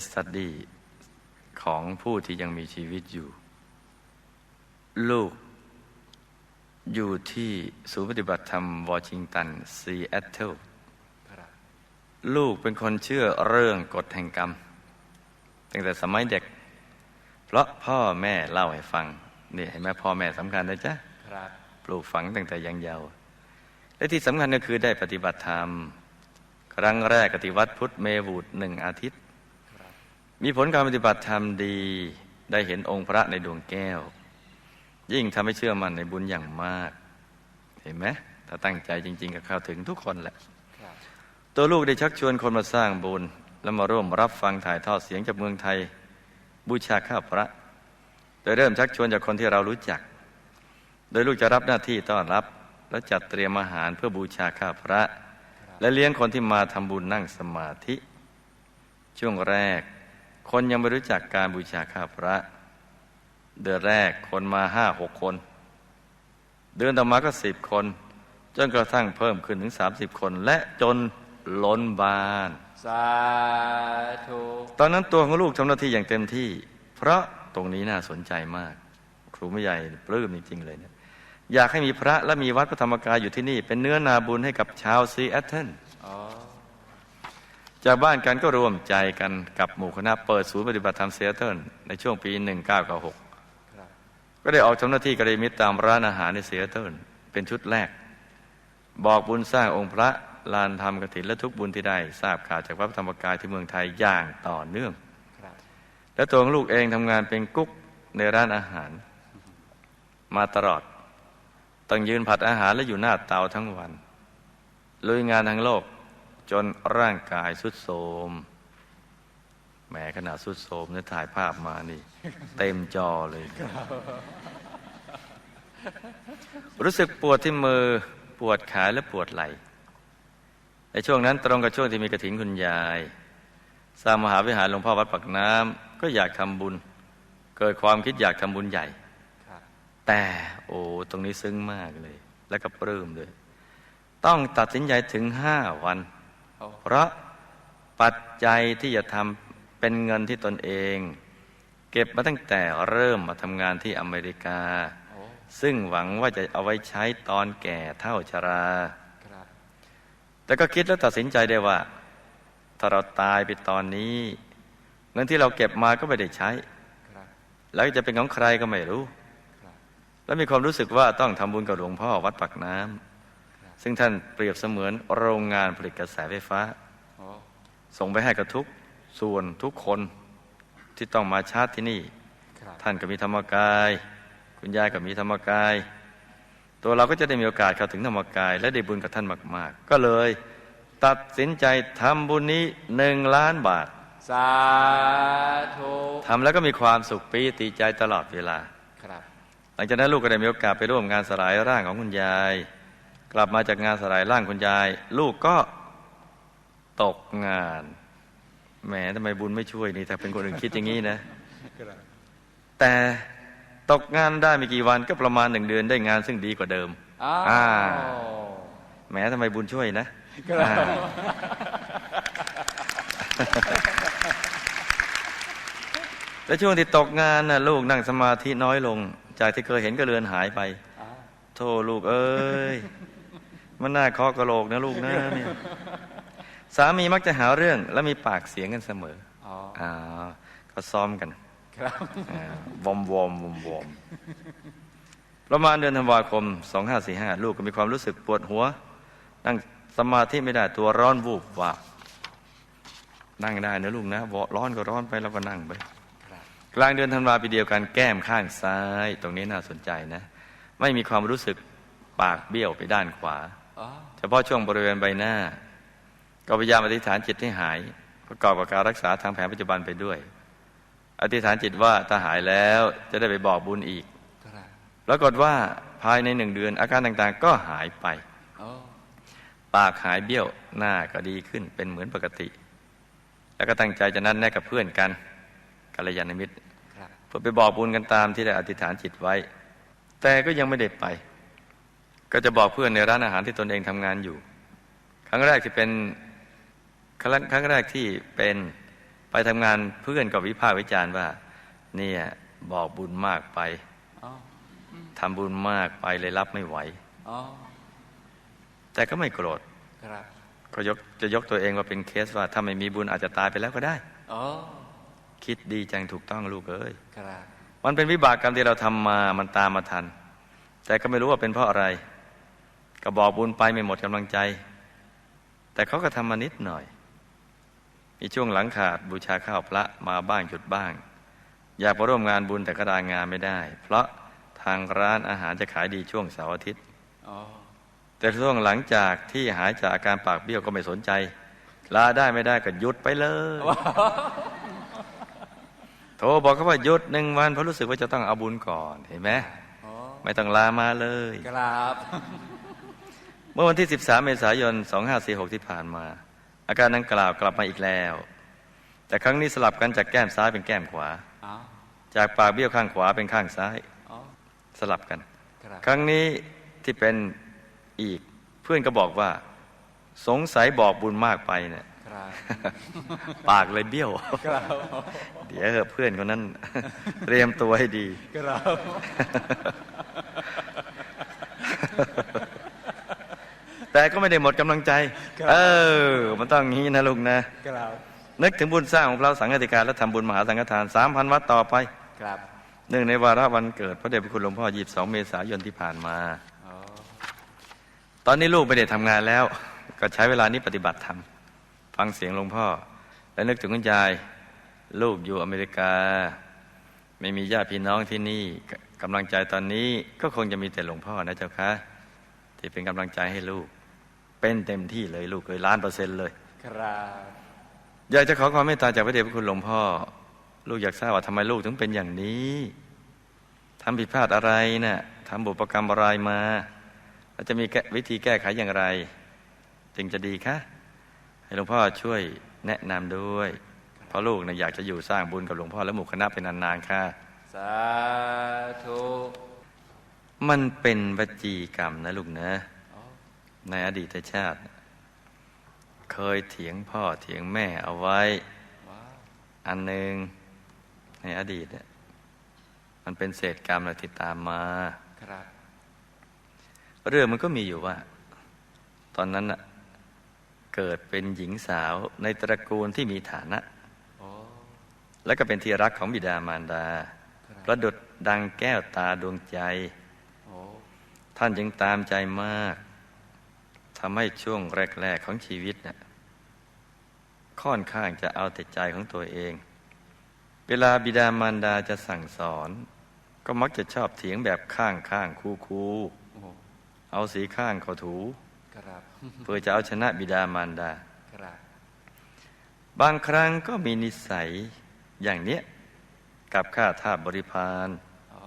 สตัดดี้ของผู้ที่ยังมีชีวิตอยู่ ลูกอยู่ที่ศูนย์ปฏิบัติธรรมวอชิงตัน ซีแอตเทิลลูกเป็นคนเชื่อเรื่องกฎแห่งกรรม ตั้งแต่สมัยเด็ก เพราะพ่อแม่เล่าให้ฟัง นี่เห็นไหมพ่อแม่สำคัญนะจ๊ะปลูกฝังตั้งแต่ยังเยาว์และที่สำคัญก็คือได้ปฏิบัติธรรม ครั้งแรกปฏิวัติพุทธเมวูดหนึ่งอาทิตย์ มีผลการปฏิบัติธรรมดีได้เห็นองค์พระในดวงแก้ว ยิ่งทำให้เชื่อมั่นในบุญอย่างมาก เห็นไหมถ้าตั้งใจจริง ๆ ก็เข้าถึงทุกคนแหละ ตัวลูกได้ชักชวนคนมาสร้างบุญ แล้วมาร่วมรับฟังถ่ายทอดเสียงจากเมืองไทย บูชาข้าพระ โดยเริ่มชักชวนจากคนที่เรารู้จัก โดยลูกจะรับหน้าที่ต้อนรับ และจัดเตรียมอาหารเพื่อบูชาข้าพระ และเลี้ยงคนที่มาทำบุญนั่งสมาธิ ช่วงแรก คนยังไม่รู้จักการบูชาข้าพระ เดือนแรกคนมาห้าหกคน เดือนต่อมาก็สิบคน จนกระทั่งเพิ่มขึ้นถึงสามสิบคน และจนล้นบาน สาธุตอนนั้นตัวของลูกทำหน้าที่อย่างเต็มที่ เพราะตรงนี้น่าสนใจมาก ครูไม่ใหญ่ปลื้มจริง ๆ เลยเนี่ยอยากให้มีพระและมีวัดพระธรรมกายอยู่ที่นี่ เป็นเนื้อนาบุญให้กับชาวซีแอตเทิลอ๋อ จากบ้านกันก็รวมใจกันกับหมู่คณะเปิดศูนย์ปฏิบัติธรรมเซีแอตเทิลในช่วงปี 1996 ก็ได้ออกทำหน้าที่กระดิมิตรตามร้านอาหารในเซีแอตเทิลเป็นชุดแรก บอกบุญสร้างองค์พระลานธรรมกถินและทุกบุญที่ได้ ทราบข่าวจากพระธรรมกายที่เมืองไทยอย่างต่อเนื่อง และตัวของลูกเองทำงานเป็นกุ๊กในร้านอาหาร มาตลอดต้องยืนผัดอาหารและอยู่หน้าเตาทั้งวันลุยงานทั้งโลก จนร่างกายสุดโทมแหมขนาดสุดโทมเนี่ยถ่ายภาพมานี่ เต็มจอเลย รู้สึกปวดที่มือปวดขาและปวดไหล่ในช่วงนั้นตรงกับช่วงที่มีกระถินคุณยาย สร้างมหาวิหารหลวงพ่อวัดปักน้ำก็อยากทำบุญ เกิดความคิดอยากทำบุญใหญ่ แต่โอ้ตรงนี้ซึ้งมากเลย แล้วก็ปลื้มเลย ต้องตัดสินใจถึงห้าวัน เพราะปัจจัยที่จะทำเป็นเงินที่ตนเอง เก็บมาตั้งแต่เริ่มมาทำงานที่อเมริกา ซึ่งหวังว่าจะเอาไว้ใช้ตอนแก่เท่าชราแต่ก็คิดแล้วตัดสินใจได้ว่า ถ้าเราตายไปตอนนี้ เงินที่เราเก็บมาก็ไม่ได้ใช้ แล้วจะเป็นของใครก็ไม่รู้รแล้วมีความรู้สึกว่าต้องทำบุญกับหลวงพ่อวัดปากน้ำ ซึ่งท่านเปรียบเสมือนโรงงานผลิตกระแสไฟฟ้าโอ้ส่งไปให้กับทุกส่วนทุกคนที่ต้องมาชาร์จที่นี่ครับท่านก็มีธรรมกาย คุณยายก็มีธรรมกาย ตัวเราก็จะได้มีโอกาสเข้าถึงธรรมกาย และได้บุญกับท่านมาก ๆ ก็เลยตัดสินใจทำบุญนี้หนึ่งล้านบาท สาธุทำแล้วก็มีความสุขปีติใจตลอดเวลา ครับ หลังจากนั้นลูกก็ได้มีโอกาสไปร่วมงานสลายร่างของคุณยาย กลับมาจากงานสลายร่างคุณยาย ลูกก็ตกงานแหมทำไมบุญไม่ช่วยนี่ถ้าเป็นคนอื่นคิดอย่างนี้นะครับแต่ตกงานได้ไม่กี่วันก็ประมาณหนึ่งเดือนได้งานซึ่งดีกว่าเดิมอ้าวอ่าแหมทำไมบุญช่วยนะครับอ่าและช่วงที่ตกงานน่ะลูกนั่งสมาธิน้อยลง จากที่เคยเห็นก็เลือนหายไปอ้าวโธ่ลูกเอ้ย มันน่าเคอกระโหลกนะลูกนะเนี่ยสามีมักจะหาเรื่องแล้วมีปากเสียงกันเสมออ๋ออ่าก็ซ้อมกันครับอ่าวอมวอมวอมวอมประมาณเดือนธันวาคม 2545 ลูกก็มีความรู้สึกปวดหัว นั่งสมาธิไม่ได้ตัวร้อนวูบวาบนั่งได้นะลูกนะวะร้อนก็ร้อนไปแล้วก็นั่งไปครับกลางเดือนธันวาปีเดียวกันแก้มข้างซ้าย ตรงนี้น่าสนใจนะ ไม่มีความรู้สึกปากเบี้ยวไปด้านขวาอ๋อ เฉพาะช่วงบริเวณใบหน้า ก็พยายามอธิษฐานจิตให้หาย ประกอบกับการรักษาทางแผนปัจจุบันไปด้วย อธิษฐานจิตว่าถ้าหายแล้วจะได้ไปบอกบุญอีกครับปรากฏว่าภายในหนึ่งเดือน อาการต่างๆ ก็หายไปโอ้ปากหายเบี้ยวหน้าก็ดีขึ้นเป็นเหมือนปกติ แล้วก็ตั้งใจจะนัดแนะกับเพื่อนกันกัลยาณมิตรครับเพื่อไปบอกบุญกันตามที่ได้อธิษฐานจิตไว้ แต่ก็ยังไม่ได้ไป ก็จะบอกเพื่อนในร้านอาหารที่ตนเองทำงานอยู่ ครั้งแรกที่เป็นครั้งครั้งแรกที่เป็นไปทำงานเพื่อนก็วิพากษ์วิจารณ์ว่า เนี่ยบอกบุญมากไปอ๋อทำบุญมากไปเลยรับไม่ไหวอ๋อแต่ก็ไม่โกรธครับก็ยกจะยกตัวเองว่าเป็นเคสว่าถ้าไม่มีบุญอาจจะตายไปแล้วก็ได้อ๋อคิดดีจังถูกต้องลูกเอ้ยครับมันเป็นวิบากกรรมที่เราทำมามันตามมาทัน แต่ก็ไม่รู้ว่าเป็นเพราะอะไร ก็บอกบุญไปไม่หมดกำลังใจ แต่เขาก็ทำมานิดหน่อย มีช่วงหลังขาดบูชาข้าวพระมาบ้างหยุดบ้าง อยากมาร่วมงานบุญแต่ก็รายงานไม่ได้ เพราะทางร้านอาหารจะขายดีช่วงเสาร์อาทิตย์อ๋อแต่ช่วงหลังจากที่หายจากอาการปากเบี้ยวก็ไม่สนใจ ลาได้ไม่ได้ก็หยุดไปเลยโทรบอกเขาว่าหยุดหนึ่งวันเพราะรู้สึกว่าจะต้องเอาบุญก่อนเห็นไหมอ๋อไม่ต้องลามาเลย ครับเมื่อวันที่ 13 เมษายน 2546 ที่ผ่านมา อาการดังกล่าวกลับมาอีกแล้ว แต่ครั้งนี้สลับกันจากแก้มซ้ายเป็นแก้มขวาอ๋อจากปากเบี้ยวข้างขวาเป็นข้างซ้ายอ๋อสลับกันครับครั้งนี้ที่เป็นอีกเพื่อนก็บอกว่า สงสัยบอกบุญมากไปเนี่ยครับปากเลยเบี้ยวครับเดี๋ยวเพื่อนคนนั้น เตรียมตัวให้ดีครับ แต่ก็ไม่ได้หมดกำลังใจเออ มันต้องงี้นะลุงนะ ครับนึกถึงบุญสร้างของเราสังฆติการและทำบุญมหาสังฆทานสามพันวัดต่อไป ครับเนื่องในวาระวันเกิดพระเดชพระคุณหลวงพ่อ22เมษายนที่ผ่านมา อ๋อตอนนี้ลูกไม่ได้ทำงานแล้ว ก็ใช้เวลานี้ปฏิบัติธรรมฟังเสียงหลวงพ่อ และนึกถึงคุณยาย ลูกอยู่อเมริกา ไม่มีญาติพี่น้องที่นี่กกำลังใจตอนนี้ก็คงจะมีแต่หลวงพ่อนะเจ้าคะที่เป็นกำลังใจให้ลูก เป็นเต็มที่เลยลูกเลยล้านเปอร์เซ็นต์เลย ครับอยากจะขอความเมตตาจากพระเดชพระคุณหลวงพ่อ ลูกอยากทราบว่าทำไมลูกถึงเป็นอย่างนี้ทำผิดพลาดอะไรนะ่ะทำบุพกรรมอะไรมาแล้วจะมีแก้วิธีแก้ไขอย่างไร จึงจะดีคะให้หลวงพ่อช่วยแนะนำด้วยเพราะลูกนะอยากจะอยู่สร้างบุญกับหลวงพ่อและหมู่คณะเป็นนานๆค่ะสาธุมันเป็นวจีกรรมนะลูกนะอ๋อ ในอดีตชาติ เคยเถียงพ่อเถียงแม่เอาไว้ว้าวอันหนึ่งในอดีตเนี่ยมันเป็นเศษกรรมอะไรที่ตามมาครับ เรื่องมันก็มีอยู่ว่า ตอนนั้นน่ะเกิดเป็นหญิงสาวในตระกูลที่มีฐานะโอ้และก็เป็นที่รักของบิดามารดาครับประดุดดังแก้วตาดวงใจโอ้ท่านจึงตามใจมาก ทำให้ช่วงแรก ๆ ของชีวิตน่ะค่อนข้างจะเอาแต่ใจของตัวเอง เวลาบิดามารดาจะสั่งสอน ก็มักจะชอบเถียงแบบข้างข้างคูคูๆโอ้เอาสีข้างเขาถูครับเพื่อจะเอาชนะบิดามารดาครับบางครั้งก็มีนิสัยอย่างเนี้ยกับข้าทาสบริพารอ๋อ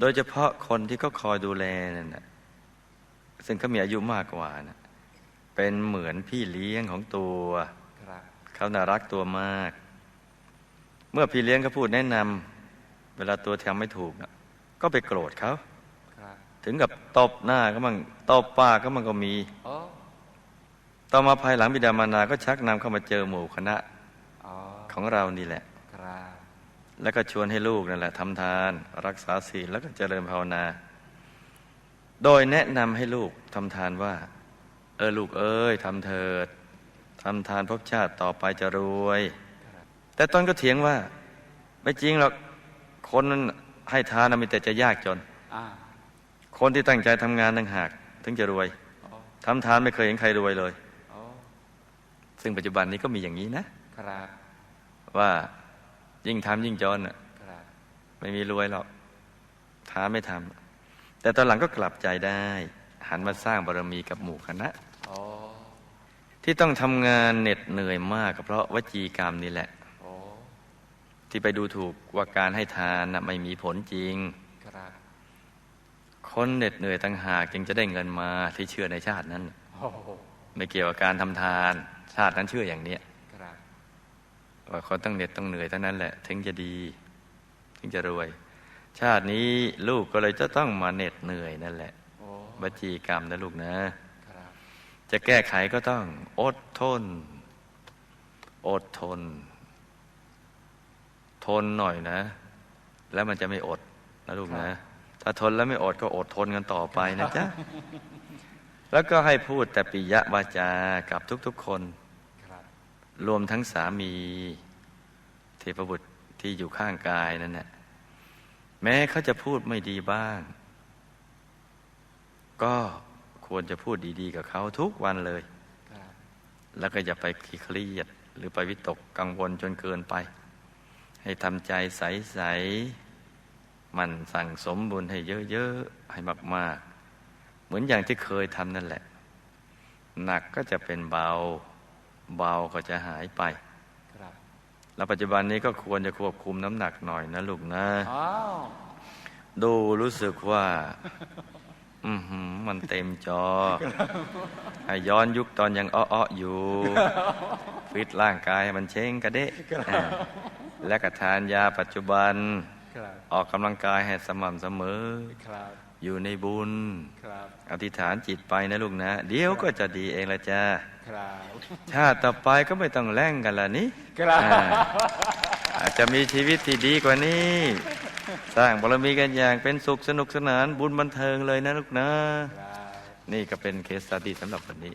โดยเฉพาะคนที่เขาคอยดูแลนั่นนะ ซึ่งเขามีอายุมากกว่านะเป็นเหมือนพี่เลี้ยงของตัวเขาน่ารักตัวมาก เมื่อพี่เลี้ยงเขาพูดแนะนำเวลาตัวทำไม่ถูกนะก็ไปโกรธเขาถึงกับตบหน้าก็มั่งตบปากก็มันก็มีต่อมาภายหลังบิดามารดาก็ชักนำเข้ามาเจอหมู่คณะอของเรานี่แหละแล้วก็ชวนให้ลูกนั่นแหละทำทาน รักษาศีลแล้วก็เจริญภาวนา โดยแนะนำให้ลูกทำทานว่า เออลูกเอ้ยทำเถิดทำทานภพชาติต่อไปจะรวยครับแต่ต้นก็เถียงว่า ไม่จริงหรอกคนนั้นให้ทานน่ะมีแต่จะยากจนอ่าคนที่ตั้งใจทำงานต่างหาก ถึงจะรวยโอ้ทำทานไม่เคยเห็นใครรวยเลยโอ้ซึ่งปัจจุบันนี้ก็มีอย่างนี้นะครับว่ายิ่งทำยิ่งจนน่ะครับไม่มีรวยหรอกท้าไม่ทำ แต่ตอนหลังก็กลับใจได้ หันมาสร้างบารมีกับหมู่คณะที่ต้องทำงานเหน็ดเหนื่อยมากก็เพราะวจีกรรมนี่แหละที่ไปดูถูกว่าการให้ทานนะไม่มีผลจริงครับคนเหน็ดเหนื่อยต่างหากจึงจะได้เงินมาที่เชื่อในชาตินั้นไม่เกี่ยวกับการทำทาน ชาตินั้นเชื่ออย่างเนี้ยครับว่าคนต้องเหน็ดต้องเหนื่อยเท่านั้นแหละ ถึงจะดี ถึงจะรวย ชาตินี้ลูกก็เลยจะต้องมาเหน็ดเหนื่อยนั่นแหละโอ้วจีกรรมนะลูกนะครับจะแก้ไขก็ต้องอดทน อดทน ทนหน่อยนะ แล้วมันจะไม่อดนะลูกนะ ถ้าทนแล้วไม่อดก็อดทนกันต่อไปนะจ๊ะ แล้วก็ให้พูดแต่ปิยวาจากับทุกๆคนครับรวมทั้งสามี เทพบุตรที่อยู่ข้างกายนั่นแหละ แม้เขาจะพูดไม่ดีบ้าง ก็ควรจะพูดดีๆ กับเขาทุกวันเลย แล้วก็อย่าไปเครียด หรือไปวิตกกังวลจนเกินไป ให้ทำใจใสๆมันสั่งสมบุญให้เยอะๆ ให้มากๆ เหมือนอย่างที่เคยทำนั่นแหละ หนักก็จะเป็นเบา เบาก็จะหายไป แล้วปัจจุบันนี้ก็ควรจะควบคุมน้ำหนักหน่อยนะลูกนะอ้าวดูรู้สึกว่า อือหือมันเต็มจอให้ย้อนยุคตอนยังอ้อๆอยู่ ฟิตร่างกายให้มันเช้งกระเดะอ่าและก็ทานยาปัจจุบันครับออกกำลังกายให้สม่ำเสมอครับ อยู่ในบุญครับอธิษฐานจิตไปนะลูกนะ เดี๋ยวก็จะดีเองละจ้าครับชาติต่อไปก็ไม่ต้องแล่งกันละนี่ครับอ่าอาจจะมีชีวิตที่ดีกว่านี้ สร้างบารมีกันอย่างเป็นสุขสนุกสนานบุญบันเทิงเลยนะลูกนะครับนี่ก็เป็นเคสสตดี้สำหรับวันนี้